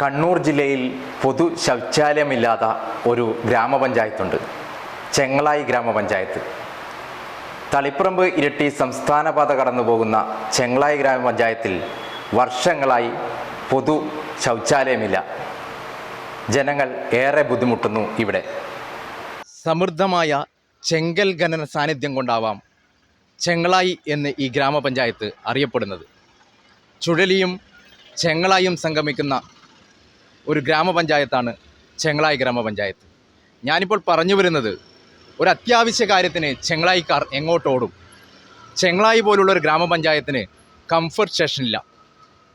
കണ്ണൂർ ജില്ലയിൽ പൊതു ശൗചാലയമില്ലാത്ത ഒരു ഗ്രാമപഞ്ചായത്തുണ്ട്. ചെങ്ങളായി ഗ്രാമപഞ്ചായത്ത്. തളിപ്പറമ്പ് ഇരട്ടി സംസ്ഥാനപാത കടന്നു പോകുന്ന ചെങ്ങളായി ഗ്രാമപഞ്ചായത്തിൽ വർഷങ്ങളായി പൊതു ശൗചാലയമില്ല. ജനങ്ങൾ ഏറെ ബുദ്ധിമുട്ടുന്നു ഇവിടെ. സമൃദ്ധമായ ചെങ്കൽ ഖനന സാന്നിധ്യം കൊണ്ടാവാം ചെങ്ങളായി എന്ന് ഈ ഗ്രാമപഞ്ചായത്ത് അറിയപ്പെടുന്നത്. ചുഴലിയും ചെങ്ങളായും സംഗമിക്കുന്ന ഒരു ഗ്രാമപഞ്ചായത്താണ് ചെങ്ങളായി ഗ്രാമപഞ്ചായത്ത്. ഞാനിപ്പോൾ പറഞ്ഞു വരുന്നത് ഒരു അത്യാവശ്യ കാര്യത്തിന് ചെങ്ങളായിക്കാർ എങ്ങോട്ടോടും ചെങ്ങളായി പോലുള്ള ഒരു ഗ്രാമപഞ്ചായത്തിന് കംഫർട്ട് സ്റ്റേഷനില്ല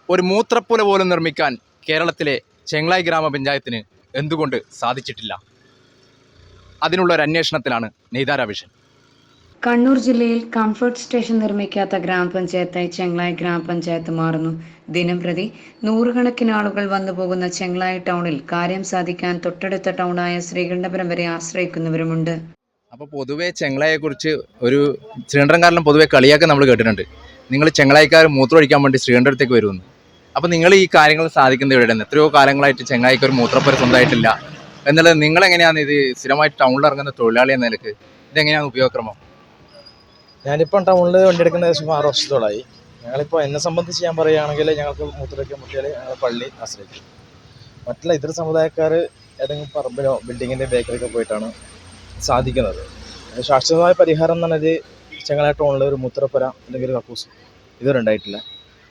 ഒരു മൂത്രപ്പുല പോലും നിർമ്മിക്കാൻ കേരളത്തിലെ ചെങ്ങളായി ഗ്രാമപഞ്ചായത്തിന് എന്തുകൊണ്ട് സാധിച്ചിട്ടില്ല? അതിനുള്ള ഒരു അന്വേഷണത്തിലാണ് നെയ്താരാ വിഷൻ കണ്ണൂർ ജില്ലയിൽ കംഫർട്ട് സ്റ്റേഷൻ നിർമ്മിക്കാത്ത ഗ്രാമപഞ്ചായത്തായി ചെങ്ങളായി ഗ്രാമപഞ്ചായത്ത് മാറുന്നു. ദിനം പ്രതി നൂറുകണക്കിന് ആളുകൾ വന്നു പോകുന്ന ചെങ്ങളായി ടൗണിൽ കാര്യം സാധിക്കാൻ തൊട്ടടുത്ത ടൗണായ ശ്രീകണ്ഠപുരം വരെ ആശ്രയിക്കുന്നവരുമുണ്ട്. അപ്പോൾ പൊതുവേ ചെങ്ങളായെക്കുറിച്ച് ഒരു ശ്രീകണ്ഠൻകാരനും പൊതുവെ കളിയാക്കി നമ്മൾ കേട്ടിട്ടുണ്ട്. നിങ്ങൾ ചെങ്ങളായിക്കാർ മൂത്രമൊഴിക്കാൻ വേണ്ടി ശ്രീകണ്ഠത്തേക്ക് വരുമെന്ന് അപ്പോൾ നിങ്ങൾ ഈ കാര്യങ്ങൾ സാധിക്കുന്നത് എവിടെയാണ്? എത്രയോ കാലങ്ങളായിട്ട് ചെങ്ങളായിക്ക് ഒരു മൂത്രപ്പുര സ്വന്തമായിട്ടില്ല. എന്നുള്ളത് നിങ്ങൾ എങ്ങനെയാണ് ഇത് സ്ഥിരമായിട്ട് ടൗണിൽ ഇറങ്ങുന്ന തൊഴിലാളി എന്ന നിലയ്ക്ക് ഇതെങ്ങനെയാണ് ഉപയോഗക്രമം? ഞാനിപ്പം ടൗണിൽ വണ്ടി എടുക്കുന്ന ഏകദേശം ആറ് വർഷത്തോളായി. ഞങ്ങളിപ്പോൾ എന്നെ സംബന്ധിച്ച് ഞാൻ പറയുകയാണെങ്കിൽ ഞങ്ങൾക്ക് മൂത്രമൊക്കെ മുട്ടിയാൽ ഞങ്ങൾ പള്ളി ആശ്രയിക്കും. മറ്റുള്ള ഇതര സമുദായക്കാർ ഏതെങ്കിലും പറമ്പിലോ ബിൽഡിങ്ങിന്റെ ബേക്കറിയൊക്കെ പോയിട്ടാണ് സാധിക്കുന്നത്. ശാശ്വതമായ പരിഹാരം എന്ന് പറഞ്ഞത് ചെങ്ങളായ ടൗണിൽ ഒരു മൂത്രപ്പുര അല്ലെങ്കിൽ ഒരു കക്കൂസ്. ഇതുവരെ ഉണ്ടായിട്ടില്ല.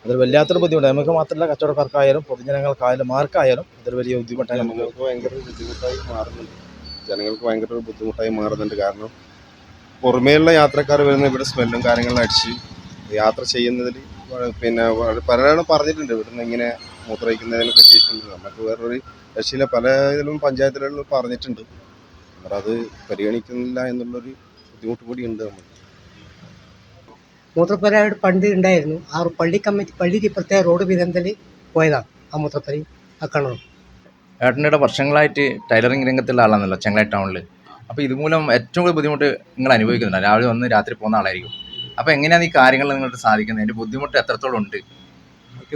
അതൊരു വല്ലാത്തൊരു ബുദ്ധിമുട്ട്. നമുക്ക് മാത്രമല്ല കച്ചവടക്കാർക്കായാലും പൊതുജനങ്ങൾക്കായാലും ആർക്കായാലും ഇതൊരു വലിയ ബുദ്ധിമുട്ടായി നമുക്ക് ഭയങ്കര ബുദ്ധിമുട്ടായി മാറുന്നുണ്ട്. ജനങ്ങൾക്ക് ഭയങ്കര ബുദ്ധിമുട്ടായി മാറുന്നുണ്ട്. കാരണം പുറമേയുള്ള യാത്രക്കാർ വരുന്ന ഇവിടെ സ്മെല്ലും കാര്യങ്ങളും അടിച്ച് യാത്ര ചെയ്യുന്നതിൽ പിന്നെ പലരാണ് പലരും പറഞ്ഞിട്ടുണ്ട് ഇവിടുന്ന് ഇങ്ങനെ മൂത്രയിക്കുന്നതിനെ പറ്റിയിട്ടുണ്ട്. നമുക്ക് വേറൊരു രക്ഷയിലെ പല ഇതിലും പഞ്ചായത്തിലും പറഞ്ഞിട്ടുണ്ട്. അവർ അത് പരിഗണിക്കുന്നില്ല എന്നുള്ളൊരു ബുദ്ധിമുട്ട് ഉണ്ട് നമ്മൾ മൂത്രപ്പുരയുടെ പണ്ട് ഉണ്ടായിരുന്നു. ആ പള്ളി കമ്മിറ്റി പള്ളിക്ക് പ്രത്യേക റോഡ് വിതന്തൽ പോയതാണ് ആ മൂത്രപ്പുരയും ആ കിണറും. ഏട്ടന്റെ വർഷങ്ങളായിട്ട് ടൈലറിംഗ് രംഗത്തുള്ള ആളാണല്ലോ ചെങ്ങളായി ടൗണിൽ അപ്പോൾ ഇതുമൂലം ഏറ്റവും കൂടുതൽ ബുദ്ധിമുട്ട് നിങ്ങൾ അനുഭവിക്കുന്നുണ്ട്. രാവിലെ വന്ന് രാത്രി പോകുന്ന ആളായിരിക്കും. അപ്പോൾ എങ്ങനെയാണ് ഈ കാര്യങ്ങൾ നിങ്ങൾക്ക് സാധിക്കുന്നത്? അതിന്റെ ബുദ്ധിമുട്ട് എത്രത്തോളം ഉണ്ട്?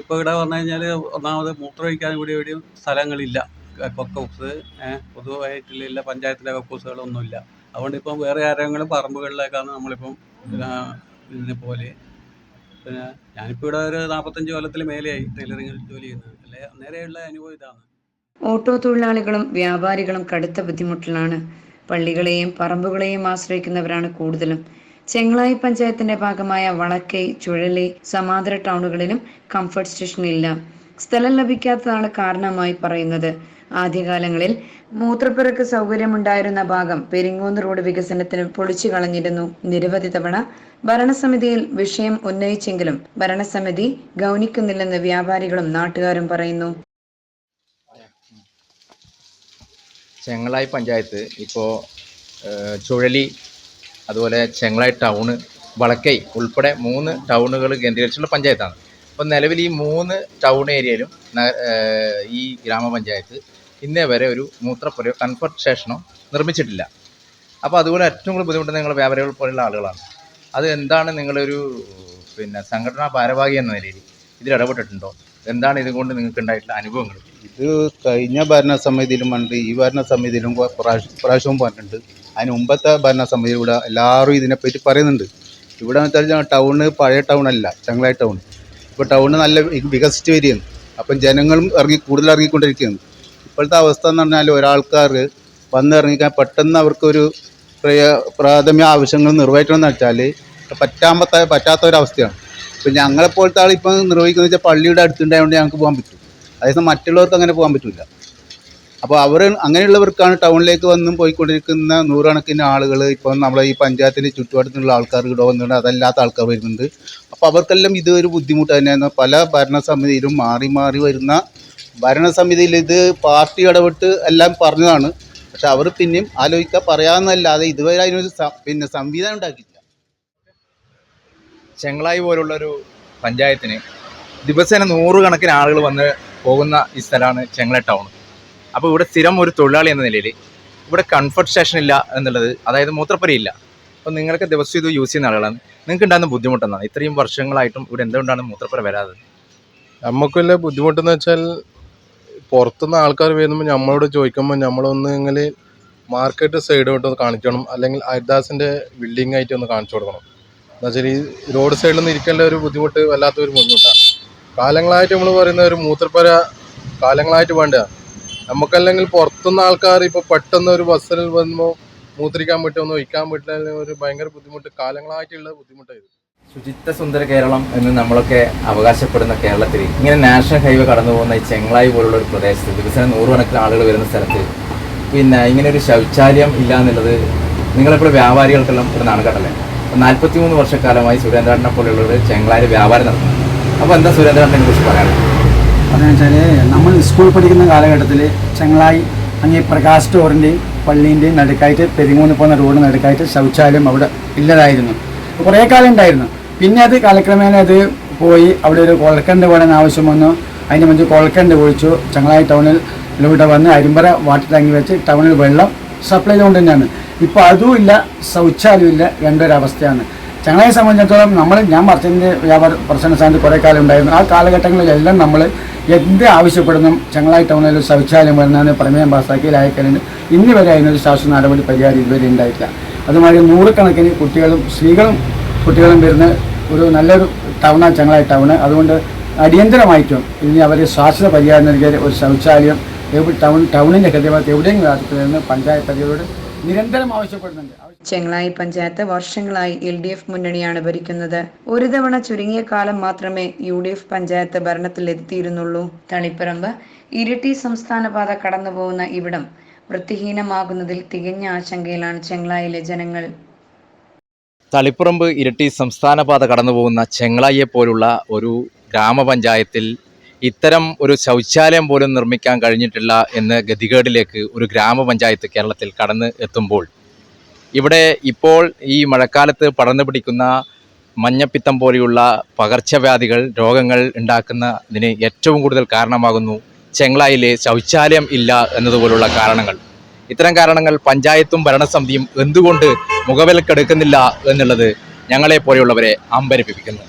ഇപ്പോൾ ഇവിടെ വന്നു കഴിഞ്ഞാൽ ഒന്നാമത് മൂത്രമൊഴിക്കാൻ കൂടി എവിടെയും സ്ഥലങ്ങളില്ല. കൊക്കൗസ് പൊതുവായിട്ടുള്ള പഞ്ചായത്തിലെ കക്കൂസുകളൊന്നുമില്ല. അതുകൊണ്ട് ഇപ്പം വേറെ ആരെങ്കിലും പറമ്പുകളിലേക്കാണ് നമ്മളിപ്പം പിന്നെ ഇതിനെ പോലെ. പിന്നെ ഞാനിപ്പോൾ ഇവിടെ ഒരു നാൽപ്പത്തഞ്ച് കൊല്ലത്തിൽ മേലെയായി ടൈലറിംഗ് ജോലി ചെയ്യുന്നത്. അല്ലെ? നേരെയുള്ള അനുഭവം ഇതാണ്. ഓട്ടോ തൊഴിലാളികളും വ്യാപാരികളും കടുത്ത ബുദ്ധിമുട്ടിലാണ്. പള്ളികളെയും പറമ്പുകളെയും ആശ്രയിക്കുന്നവരാണ് കൂടുതലും. ചെങ്ങളായി പഞ്ചായത്തിന്റെ ഭാഗമായ വളക്കൈ ചുഴലി സമാന്തര ടൗണുകളിലും കംഫർട്ട് സ്റ്റേഷൻ ഇല്ല സ്ഥലം ലഭിക്കാത്തതാണ് കാരണമായി പറയുന്നത്. ആദ്യകാലങ്ങളിൽ മൂത്രപ്പുരക്ക് സൗകര്യമുണ്ടായിരുന്ന ഭാഗം പെരിങ്ങോന്ന് റോഡ് വികസനത്തിന് പൊളിച്ചു കളഞ്ഞിരുന്നു. നിരവധി തവണ ഭരണസമിതിയിൽ വിഷയം ഉന്നയിച്ചെങ്കിലും ഭരണസമിതി ഗൗനിക്കുന്നില്ലെന്ന് വ്യാപാരികളും നാട്ടുകാരും പറയുന്നു. ചെങ്ങളായി പഞ്ചായത്ത് ഇപ്പോൾ ചുഴലി അതുപോലെ ചെങ്ങളായി ടൗണ് വളക്കൈ ഉൾപ്പെടെ മൂന്ന് ടൗണുകൾ കേന്ദ്രീകരിച്ചുള്ള പഞ്ചായത്താണ്. അപ്പോൾ നിലവിൽ ഈ മൂന്ന് ടൗൺ ഏരിയയിലും ഈ ഗ്രാമപഞ്ചായത്ത് ഇന്നേ വരെ ഒരു മൂത്രപ്പുരയോ കൺഫർട്ട് സ്റ്റേഷനോ നിർമ്മിച്ചിട്ടില്ല. അപ്പോൾ അതുപോലെ ഏറ്റവും കൂടുതൽ ബുദ്ധിമുട്ട് നിങ്ങൾ വ്യാപാരികൾ പോലുള്ള ആളുകളാണ്. അത് എന്താണ് നിങ്ങളൊരു പിന്നെ സംഘടനാ ഭാരവാഹി എന്ന നിലയിൽ ഇതിൽ ഇടപെട്ടിട്ടുണ്ടോ? എന്താണ് ഇതുകൊണ്ട് നിങ്ങൾക്ക് ഉണ്ടായിട്ടുള്ള അനുഭവങ്ങൾ? ഇത് കഴിഞ്ഞ ഭരണസമിതിയിലും പറഞ്ഞിട്ട് ഈ ഭരണസമിതിയിലും പ്രാവശ്യവും പറഞ്ഞിട്ടുണ്ട്. അതിന് മുമ്പത്തെ ഭരണസമിതി ഇവിടെ എല്ലാവരും ഇതിനെപ്പറ്റി പറയുന്നുണ്ട്. ഇവിടെ വെച്ചാൽ ടൗണ് പഴയ ടൗൺ അല്ല ചങ്ങളായി ടൗൺ ഇപ്പോൾ ടൗണ് നല്ല വികസിച്ച് വരികയാണ്. അപ്പം ജനങ്ങളും ഇറങ്ങി കൂടുതൽ ഇറങ്ങിക്കൊണ്ടിരിക്കുകയാണ്. ഇപ്പോഴത്തെ അവസ്ഥ എന്ന് പറഞ്ഞാൽ ഒരാൾക്കാർ വന്നിറങ്ങിക്കാൻ പെട്ടെന്ന് അവർക്കൊരു പ്രാഥമിക ആവശ്യങ്ങൾ നിറവേറ്റണം എന്ന് വെച്ചാൽ പറ്റാമത്തെ പറ്റാ പറ്റാത്ത ഒരവസ്ഥയാണ് ഇപ്പം ഞങ്ങളെപ്പോലത്തെ ആൾ ഇപ്പം നിർവഹിക്കുന്നത് വെച്ചാൽ പള്ളിയുടെ അടുത്തുണ്ടായതുകൊണ്ട് ഞങ്ങൾക്ക് പോകാൻ പറ്റും. അതേസമയം മറ്റുള്ളവർക്ക് അങ്ങനെ പോകാൻ പറ്റില്ല അപ്പോൾ അവർ അങ്ങനെയുള്ളവർക്കാണ് ടൗണിലേക്ക് വന്നും പോയിക്കൊണ്ടിരിക്കുന്ന നൂറുകണക്കിന് ആളുകൾ ഇപ്പം നമ്മളെ ഈ പഞ്ചായത്തിന്റെ ചുറ്റുപാടത്തുള്ള ആൾക്കാർ ഇവിടെ വന്നിട്ടുണ്ട് അതല്ലാത്ത ആൾക്കാർ വരുന്നുണ്ട്. അപ്പോൾ അവർക്കെല്ലാം ഇത് ഒരു ബുദ്ധിമുട്ട് തന്നെയാണ്. പല ഭരണസമിതിയിലും മാറി മാറി വരുന്ന ഭരണസമിതിയിൽ ഇത് പാർട്ടി ഇടപെട്ട് എല്ലാം പറഞ്ഞതാണ്. പക്ഷെ അവർ പിന്നെയും ആലോചിക്കുക പറയാമെന്നല്ലാതെ ഇതുവരെ അതിനൊരു പിന്നെ സംവിധാനം ഉണ്ടാക്കിയില്ല ചെങ്ങളായി പോലുള്ള ഒരു പഞ്ചായത്തിന് ദിവസേന നൂറുകണക്കിന് ആളുകൾ വന്ന് പോകുന്ന ഈ സ്ഥലമാണ് ചെങ്ങള ടൗൺ. അപ്പോൾ ഇവിടെ സ്ഥിരം ഒരു തൊഴിലാളി എന്ന നിലയിൽ ഇവിടെ കംഫർട്ട് സ്റ്റേഷൻ ഇല്ല എന്നുള്ളത് അതായത് മൂത്രപ്പുരയില്ല. അപ്പോൾ നിങ്ങൾക്ക് ദിവസം ഇത് യൂസ് ചെയ്യുന്ന ആളുകളാണ്. നിങ്ങൾക്ക് ഉണ്ടാകുന്ന ബുദ്ധിമുട്ടെന്നാണ് ഇത്രയും വർഷങ്ങളായിട്ടും ഇവിടെ എന്തുകൊണ്ടാണ് മൂത്രപ്പുര വരാതെ നമുക്കുള്ള ബുദ്ധിമുട്ടെന്ന് വെച്ചാൽ പുറത്തുനിന്ന് ആൾക്കാർ വരുമ്പോൾ നമ്മളോട് ചോദിക്കുമ്പോൾ നമ്മളൊന്നെങ്കിൽ മാർക്കറ്റ് സൈഡോട്ട് കാണിക്കണം. അല്ലെങ്കിൽ ഹരിദാസിന്റെ ബിൽഡിംഗ് ആയിട്ട് ഒന്ന് കാണിച്ചു കൊടുക്കണം. എന്ന് വെച്ചാൽ ഈ റോഡ് സൈഡിൽ നിന്ന് ഇരിക്കേണ്ട ഒരു ബുദ്ധിമുട്ട് വല്ലാത്തൊരു ബുദ്ധിമുട്ടാണ് കാലങ്ങളായിട്ട് നമ്മൾ പറയുന്ന ഒരു മൂത്രപ്പര കാലങ്ങളായിട്ട് വേണ്ട. നമുക്കല്ലെങ്കിൽ പുറത്തുനിന്ന് ആൾക്കാർ ഇപ്പോൾ പെട്ടെന്ന് ഒരു ബസ്സിൽ വന്നോ മൂത്രിക്കാൻ പറ്റുമോ എന്ന് ഒഴിക്കാൻ പറ്റില്ല ഒരു ഭയങ്കര ബുദ്ധിമുട്ട് കാലങ്ങളായിട്ടുള്ള ബുദ്ധിമുട്ടായിരുന്നു. ശുചിത്വ സുന്ദര കേരളം എന്ന് നമ്മളൊക്കെ അവകാശപ്പെടുന്ന കേരളത്തിൽ ഇങ്ങനെ നാഷണൽ ഹൈവേ കടന്നു പോകുന്ന ഈ ചെങ്ങളായി പോലുള്ള ഒരു പ്രദേശത്ത് ദിവസം നൂറുകണക്കിന് ആളുകൾ വരുന്ന സ്ഥലത്ത് പിന്നെ ഇങ്ങനെ ഒരു ശൗചാലയം ഇല്ല എന്നുള്ളത് നിങ്ങളെപ്പോഴും വ്യാപാരികൾക്കെല്ലാം ഒരു നാണുകടല്ലേ നാൽപ്പത്തി മൂന്ന് വർഷക്കാലമായി സുരേന്ദ്രനെ പോലെയുള്ളവർ ചെങ്ങളായിൽ വ്യാപാരം നടത്തുന്നത് അപ്പോൾ എന്താ സുരേന്ദ്രനെ കുറിച്ച് പറയാനുള്ളത് അതെന്ന് വെച്ചാൽ നമ്മൾ സ്കൂൾ പഠിക്കുന്ന കാലഘട്ടത്തിൽ ചെങ്ങളായി അങ്ങ് ഈ പ്രകാശ് സ്റ്റോറിന്റെയും പള്ളീന്റെയും നടുക്കായിട്ട് പെരിങ്ങൂന്ന് പോകുന്ന റോഡ് നടുക്കായിട്ട് ശൗചാലയം അവിടെ ഇല്ലതായിരുന്നു. കുറേ കാലം ഉണ്ടായിരുന്നു. പിന്നെ അത് കാലക്രമേണ അത് പോയി അവിടെ ഒരു കൊളക്കണ്ട് വേണം ആവശ്യം വന്നു. അതിന് മുൻപ് കൊളക്കണ്ട് ഒഴിച്ചു. ചങ്ങളായി ടൗണിൽ ഇവിടെ വന്ന് അരിമ്പറ വാട്ടർ ടാങ്കി വെച്ച് ടൗണിൽ വെള്ളം സപ്ലൈ ചെയ്തുകൊണ്ട് തന്നെയാണ് ഇപ്പോൾ അതും ഇല്ല രണ്ടൊരവസ്ഥയാണ്. ചങ്ങളയെ സംബന്ധിച്ചിടത്തോളം നമ്മൾ ഞാൻ മർച്ചന്റെ വ്യാപാര പ്രസന്ന സ്ഥാനത്ത് കുറേ കാലം ഉണ്ടായിരുന്നു. ആ കാലഘട്ടങ്ങളിലെല്ലാം നമ്മൾ എന്ത് ആവശ്യപ്പെടുന്നു ചങ്ങളായി ടൗണിൽ ഒരു ശൗചാലയം വരുന്നതിന് പ്രമേയം പാസ്സാക്കി ലായക്കലിന് ഇന്ന് വരെ അതിനൊരു ശാസ്ത്ര നടപടി പരിഹാരം ഇതുവരെ ഉണ്ടായിട്ടില്ല. അതുമാതിരി നൂറുകണക്കിന് കുട്ടികളും സ്ത്രീകളും കുട്ടികളും വരുന്ന ഒരു നല്ലൊരു ടൗണാണ് ചങ്ങളായി ടൗണ് അതുകൊണ്ട് അടിയന്തരമായിട്ടും ഇനി അവർ ശാശ്വത പരിഹാരം നൽകിയ ഒരു ശൗചാലയം ടൗൺ ടൗണിന്റെ ഹൃദയഭാഗത്ത് എവിടെയെങ്കിലും പഞ്ചായത്ത് അധികൃതരോട് നിരന്തരം ആവശ്യപ്പെടുന്നുണ്ട്. ചെങ്ങളായി പഞ്ചായത്ത് വർഷങ്ങളായി എൽ ഡി എഫ് മുന്നണിയാണ് ഭരിക്കുന്നത്. ഒരു തവണ ചുരുങ്ങിയ കാലം മാത്രമേ യു ഡി എഫ് പഞ്ചായത്ത് ഭരണത്തിൽ എത്തിയിരുന്നുള്ളൂ. തളിപ്പറമ്പ് ഇരട്ടി സംസ്ഥാന പാത കടന്നുപോകുന്ന ഇവിടം വൃത്തിഹീനമാകുന്നതിൽ തികഞ്ഞ ആശങ്കയിലാണ് ചെങ്ങളായിലെ ജനങ്ങൾ. തളിപ്പറമ്പ് ഇരട്ടി സംസ്ഥാന പാത കടന്നു പോകുന്ന ചെങ്ങളായിയെ പോലുള്ള ഒരു ഗ്രാമപഞ്ചായത്തിൽ ഇത്തരം ഒരു ശൗചാലയം പോലും നിർമ്മിക്കാൻ കഴിഞ്ഞിട്ടില്ല എന്ന ഗതികേടിലേക്ക് ഒരു ഗ്രാമപഞ്ചായത്ത് കേരളത്തിൽ കടന്ന് എത്തുമ്പോൾ ഇവിടെ ഇപ്പോൾ ഈ മഴക്കാലത്ത് പടർന്നു പിടിക്കുന്ന മഞ്ഞപ്പിത്തം പോലെയുള്ള പകർച്ചവ്യാധികൾ രോഗങ്ങൾ ഉണ്ടാക്കുന്നതിന് ഏറ്റവും കൂടുതൽ കാരണമാകുന്നു ചെങ്ങളായിലെ ശൗചാലയം ഇല്ല എന്നതുപോലുള്ള കാരണങ്ങൾ. ഇത്തരം കാരണങ്ങൾ പഞ്ചായത്തും ഭരണസമിതിയും എന്തുകൊണ്ട് മുഖവിലക്കെടുക്കുന്നില്ല എന്നുള്ളത് ഞങ്ങളെ പോലെയുള്ളവരെ അമ്പരപ്പിക്കുന്നു.